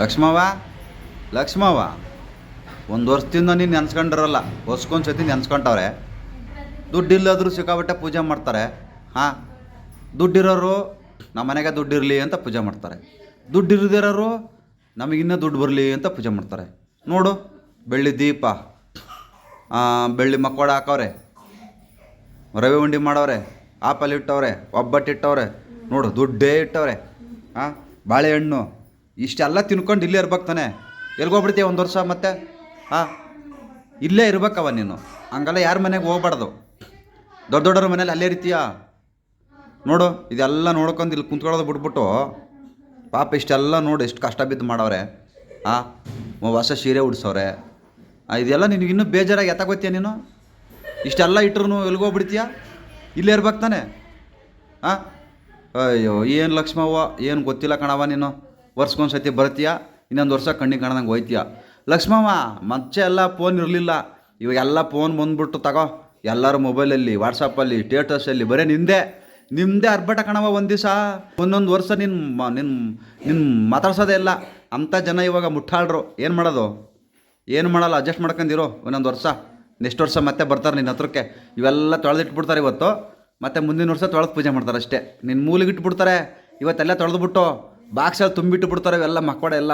ಲಕ್ಷ್ಮವ್ವ? ಲಕ್ಷ್ಮವ್ವ, ಒಂದು ವರ್ಷದಿಂದ ನೀನು ನೆನ್ಸ್ಕೊಂಡಿರಲ್ಲ, ಹೊಸ್ಕೊಂದು ಸತಿ ನೆನ್ಸ್ಕೊಂಡವ್ರೆ ದುಡ್ಡಿಲ್ಲದ್ರು ಸಿಕ್ಕಾಬಟ್ಟೆ ಪೂಜೆ ಮಾಡ್ತಾರೆ. ಹಾಂ, ದುಡ್ಡಿರೋರು ನಮ್ಮ ಮನೆಗೆ ದುಡ್ಡಿರಲಿ ಅಂತ ಪೂಜೆ ಮಾಡ್ತಾರೆ. ದುಡ್ಡಿರದಿರೋರು ನಮಗಿನ್ನೂ ದುಡ್ಡು ಬರಲಿ ಅಂತ ಪೂಜೆ ಮಾಡ್ತಾರೆ. ನೋಡು, ಬೆಳ್ಳಿ ದೀಪ ಬೆಳ್ಳಿ ಮಕ್ಕೋಡ ಹಾಕವ್ರೆ. ರವೆ ಉಂಡಿ ಮಾಡವ್ರೆ, ಆಪಲ್ ಇಟ್ಟವ್ರೆ ಒಬ್ಬಟ್ಟು ಇಟ್ಟವ್ರೆ ನೋಡು, ದುಡ್ಡೇ ಇಟ್ಟವ್ರೆ. ಹಾಂ, ಬಾಳೆಹಣ್ಣು ಇಷ್ಟೆಲ್ಲ ತಿನ್ಕೊಂಡು ಇಲ್ಲೇ ಇರ್ಬೇಕು ತಾನೆ. ಎಲ್ಗೋಗ್ಬಿಡ್ತೀಯ ಒಂದು ವರ್ಷ ಮತ್ತೆ? ಹಾಂ? ಇಲ್ಲೇ ಇರ್ಬೇಕವ ನೀನು. ಹಂಗಲ್ಲ ಯಾರ ಮನೆಗೆ ಹೋಗ್ಬಾರ್ದು. ದೊಡ್ಡ ದೊಡ್ಡವ್ರ ಮನೇಲಿ ಅಲ್ಲೇ ಇರ್ತೀಯ? ನೋಡು, ಇದೆಲ್ಲ ನೋಡ್ಕೊಂಡು ಇಲ್ಲಿ ಕುಂತ್ಕೊಳ್ಳೋದು ಬಿಟ್ಬಿಟ್ಟು, ಪಾಪ ಇಷ್ಟೆಲ್ಲ ನೋಡು ಎಷ್ಟು ಕಷ್ಟ ಬಿದ್ದು ಮಾಡವ್ರೆ. ಹಾಂ? ಹೊಸ ಸೀರೆ ಉಡ್ಸವ್ರೆ. ಇದೆಲ್ಲ ನಿನಗೆ ಇನ್ನೂ ಬೇಜಾರಾಗಿ ಎತ್ತಾಗೋತೀಯ ನೀನು? ಇಷ್ಟೆಲ್ಲ ಇಟ್ರು ಎಲ್ಗೋಗ್ಬಿಡ್ತೀಯ ಇಲ್ಲೇ ಇರ್ಬೇಕು ತಾನೆ. ಹಾಂ? ಅಯ್ಯೋ, ಏನು ಲಕ್ಷ್ಮವ್ವ? ಏನು ಗೊತ್ತಿಲ್ಲ ಕಣವ ನೀನು. ವರ್ಷಕ್ಕೊಂದು ಸತಿ ಬರ್ತೀಯ? ಇನ್ನೊಂದು ವರ್ಷ ಕಣ್ಣಿಗೆ ಕಾಣ್ದಂಗೆ ಹೋಯ್ತೀಯ? ಲಕ್ಷ್ಮಮ್ಮ ಮುಂಚೆ ಎಲ್ಲ ಫೋನ್ ಇರಲಿಲ್ಲ. ಇವಾಗ ಎಲ್ಲ ಫೋನ್ ಬಂದ್ಬಿಟ್ಟು ತಗೋ. ಎಲ್ಲರ ಮೊಬೈಲಲ್ಲಿ ವಾಟ್ಸಪ್ಪಲ್ಲಿ ಸ್ಟೇಟಸಲ್ಲಿ ಬರೀ ನಿಂದೆ. ನಿಮ್ಮದೇ ಅರ್ಭಟ ಕಣವ ಒಂದು ದಿವಸ. ಒಂದೊಂದು ವರ್ಷ ನಿನ್ನ ನಿನ್ನ ನಿನ್ನ ಮಾತಾಡ್ಸೋದೇ ಇಲ್ಲ. ಅಂಥ ಜನ ಇವಾಗ ಮುಟ್ಟಾಳ್ರು. ಏನು ಮಾಡೋದು? ಏನು ಮಾಡಲ್ಲ? ಅಡ್ಜಸ್ಟ್ ಮಾಡ್ಕೊಂಡಿರೋ ಒಂದೊಂದು ವರ್ಷ. ನೆಕ್ಸ್ಟ್ ವರ್ಷ ಮತ್ತೆ ಬರ್ತಾರೆ ನಿನ್ನ ಹತ್ರಕ್ಕೆ. ಇವೆಲ್ಲ ತೊಳೆದಿಟ್ಬಿಡ್ತಾರೆ ಇವತ್ತು. ಮತ್ತೆ ಮುಂದಿನ ವರ್ಷ ತೊಳೆದು ಪೂಜೆ ಮಾಡ್ತಾರೆ ಅಷ್ಟೇ. ನಿನ್ನ ಮೂಲಿಗೆ ಇಟ್ಬಿಡ್ತಾರೆ. ಇವತ್ತೆಲ್ಲ ತೊಳೆದ್ಬಿಟ್ಟು. ಬಾಕ್ಸಲ್ಲಿ ತುಂಬಿಟ್ಟು ಬಿಡ್ತಾರೆ ಇವೆಲ್ಲ ಮಕ್ಕಳ ಎಲ್ಲ?